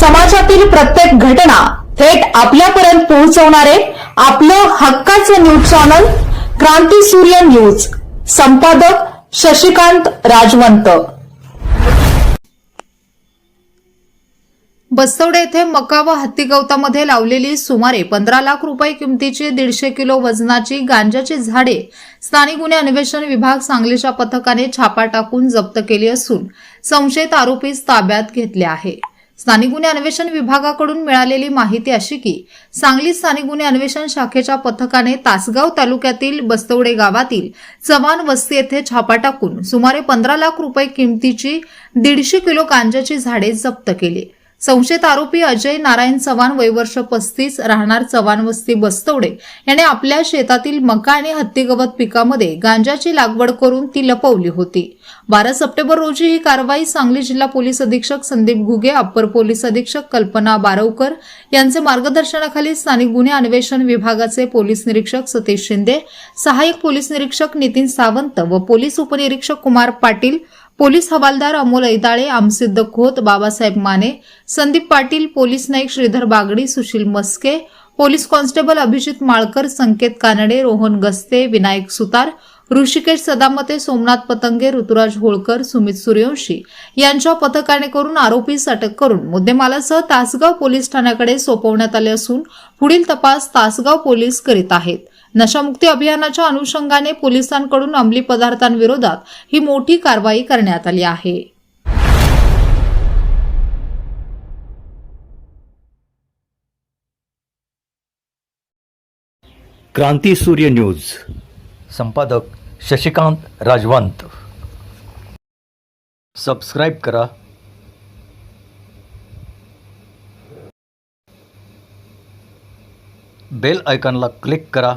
समाजातील प्रत्येक घटना थेट आपल्यापर्यंत पोहोचवणारे आपलं हक्काचं न्यूज चॅनल क्रांती सूर्य न्यूज. संपादक शशिकांत राजवंत. बस्तवडे येथे मका व हत्ती गवतामध्ये लावलेली सुमारे पंधरा लाख रुपये किमतीची दीडशे किलो वजनाची गांजाची झाडे स्थानिक गुन्हे अन्वेषण विभाग सांगलीच्या पथकाने छापा टाकून जप्त केली असून संशयित आरोपी ताब्यात घेतले आहे. स्थानिक गुन्हे अन्वेषण विभागाकडून मिळालेली माहिती अशी की सांगली स्थानिक गुन्हे अन्वेषण शाखेच्या पथकाने तासगाव तालुक्यातील बस्तवडे गावातील चव्हाण वस्ती येथे छापा टाकून सुमारे पंधरा लाख रुपये किमतीची दीडशे किलो गांजाची झाडे जप्त केली. संशयित आरोपी अजय नारायण चव्हाण वयवर्ष पस्तीस राहणार चव्हाण वस्ती बस्तवडे. याने आपल्या शेतातील मका आणि हत्तीगवत पिकामध्ये गांजाची लागवड करून ती लपवली होती. बारा सप्टेंबर रोजी ही कारवाई सांगली जिल्हा पोलीस अधीक्षक संदीप घुगे अप्पर पोलीस अधीक्षक कल्पना बारवकर यांचे मार्गदर्शनाखाली स्थानिक गुन्हे अन्वेषण विभागाचे पोलीस निरीक्षक सतीश शिंदे सहाय्यक पोलीस निरीक्षक नितीन सावंत व पोलीस उपनिरीक्षक कुमार पाटील पोलीस हवालदार अमोल ऐताळे आमसिद्ध खोत बाबासाहेब माने संदीप पाटील पोलीस नाईक श्रीधर बागडी सुशील मस्के पोलीस कॉन्स्टेबल अभिजित माळकर संकेत कानडे रोहन गस्ते विनायक सुतार ऋषिकेश सदामते सोमनाथ पतंगे ऋतुराज होळकर सुमित सूर्यवंशी यांच्या पथकाने करून आरोपीस अटक करून मुद्देमालासह तासगाव पोलीस ठाण्याकडे सोपवण्यात आले असून पुढील तपास तासगाव पोलीस करीत आहेत. नशामुक्ती अभियानाच्या अनुषंगाने पोलिसांकडून अंमली पदार्थांविरोधात ही मोठी कारवाई करण्यात आली आहे. क्रांती सूर्य न्यूज. संपादक शशिकांत राजवंत. सबस्क्राईब करा. बेल आयकॉनला क्लिक करा.